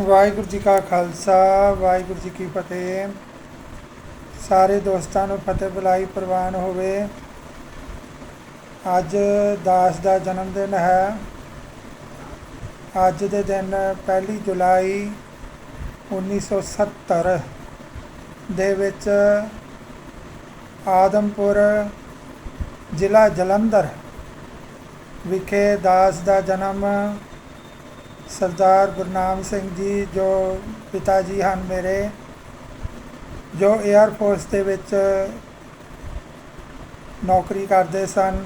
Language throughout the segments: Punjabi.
ਵਾਹਿਗੁਰੂ ਜੀ ਕਾ ਖਾਲਸਾ, ਵਾਹਿਗੁਰੂ ਜੀ ਕੀ ਫਤਿਹ। ਸਾਰੇ ਦੋਸਤਾਂ ਨੂੰ ਫਤਿਹ ਬੁਲਾਈ, ਪ੍ਰਵਾਨ ਹੋਵੇ। ਅੱਜ ਦਾਸ ਦਾ ਜਨਮ ਦਿਨ ਹੈ। ਅੱਜ ਦੇ ਦਿਨ 1 ਜੁਲਾਈ 1970 ਦੇ ਵਿੱਚ ਆਦਮਪੁਰ ਜ਼ਿਲ੍ਹਾ ਜਲੰਧਰ ਵਿਖੇ ਦਾਸ ਦਾ ਜਨਮ ਸਰਦਾਰ ਗੁਰਨਾਮ ਸਿੰਘ ਜੀ, ਜੋ ਪਿਤਾ ਜੀ ਹਨ ਮੇਰੇ, ਜੋ 에ਅਰ ਫੋਰਸ ਦੇ ਵਿੱਚ ਨੌਕਰੀ ਕਰਦੇ ਸਨ,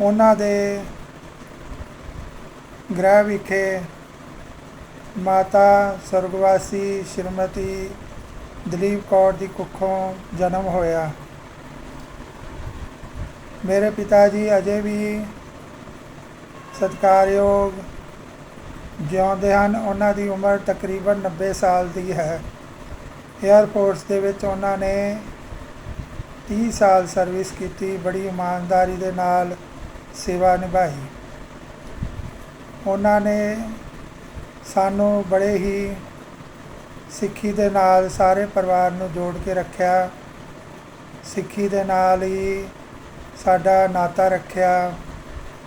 ਉਹਨਾਂ ਦੇ ਗ੍ਰਹਿ ਵਿਖੇ ਮਾਤਾ ਸਰਗਵਾਸੀ ਸ਼੍ਰੀਮਤੀ ਦਲੀਪ ਕੌਰ ਦੀ ਕੁੱਖੋਂ ਜਨਮ ਹੋਇਆ। ਮੇਰੇ ਪਿਤਾ ਜੀ ਅਜੇ ਵੀ ਸਤਿਕਾਰਯੋਗ ਜਿਉਂਦੇ ਹਨ। ਉਹਨਾਂ ਦੀ ਉਮਰ ਤਕਰੀਬਨ 90 ਸਾਲ ਦੀ ਹੈ। 에ਅਰ ਦੇ ਵਿੱਚ ਉਹਨਾਂ ਨੇ 30 ਸਾਲ ਸਰਵਿਸ ਕੀਤੀ। ਬੜੀ ਇਮਾਨਦਾਰੀ ਦੇ ਨਾਲ ਸੇਵਾ ਨਿਭਾਈ। ਉਹਨਾਂ ਨੇ ਸਾਨੂੰ ਬੜੇ ਹੀ ਸਿੱਖੀ ਦੇ ਨਾਲ ਸਾਰੇ ਪਰਿਵਾਰ ਨੂੰ ਜੋੜ ਕੇ ਰੱਖਿਆ। ਸਿੱਖੀ ਦੇ ਨਾਲ ਹੀ ਸਾਡਾ ਨਾਤਾ ਰੱਖਿਆ।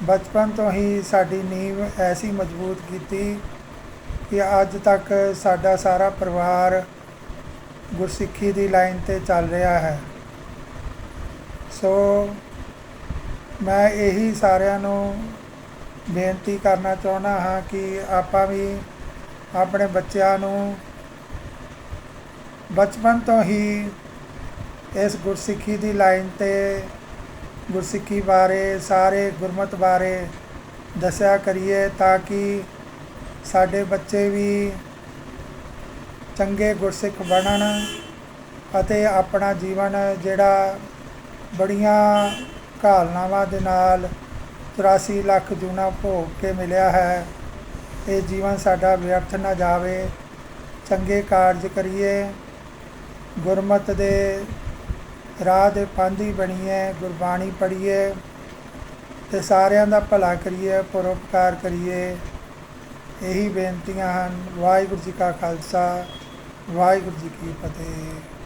ਬਚਪਨ ਤੋਂ ਹੀ ਸਾਡੀ ਨੀਂਵ ਐਸੀ ਮਜ਼ਬੂਤ ਕੀਤੀ ਕਿ ਅੱਜ ਤੱਕ ਸਾਡਾ ਸਾਰਾ ਪਰਿਵਾਰ ਗੁਰਸਿੱਖੀ ਦੀ ਲਾਈਨ ਤੇ ਚੱਲ ਰਿਹਾ ਹੈ। ਸੋ ਮੈਂ ਇਹੀ ਸਾਰਿਆਂ ਨੂੰ ਬੇਨਤੀ ਕਰਨਾ ਚਾਹੁੰਦਾ ਹਾਂ ਕਿ ਆਪਾਂ ਵੀ ਆਪਣੇ ਬੱਚਿਆਂ ਨੂੰ ਬਚਪਨ ਤੋਂ ਹੀ ਇਸ ਗੁਰਸਿੱਖੀ ਦੀ ਲਾਈਨ ਤੇ ਗੁਰਸਿੱਖੀ ਬਾਰੇ, ਸਾਰੇ ਗੁਰਮਤ ਬਾਰੇ ਦੱਸਿਆ ਕਰੀਏ ਤਾਂ ਕਿ ਸਾਡੇ ਬੱਚੇ ਵੀ ਚੰਗੇ ਗੁਰਸਿੱਖ ਬਣਨ ਅਤੇ ਆਪਣਾ ਜੀਵਨ ਜਿਹੜਾ ਬੜੀਆਂ ਘਾਲਨਾਵਾਂ ਦੇ ਨਾਲ 84 ਲੱਖ ਜੂਨਾ ਭੋਗ ਕੇ ਮਿਲਿਆ ਹੈ, ਇਹ ਜੀਵਨ ਸਾਡਾ ਵਿਅਰਥ ਨਾ ਜਾਵੇ। ਚੰਗੇ ਕਾਰਜ ਕਰੀਏ, ਗੁਰਮਤ ਦੇ ਰਾਹ ਦੇ ਪਾਂਧੀ ਬਣੀਏ, ਗੁਰਬਾਣੀ ਪੜ੍ਹੀਏ ਤੇ ਸਾਰਿਆਂ ਦਾ ਭਲਾ ਕਰੀਏ, ਪਰਉਪਕਾਰ ਕਰੀਏ। ਇਹੀ ਬੇਨਤੀਆਂ ਹਨ। ਵਾਹਿਗੁਰੂ ਜੀ ਕਾ ਖਾਲਸਾ, ਵਾਹਿਗੁਰੂ ਜੀ ਕੀ ਫਤਿਹ।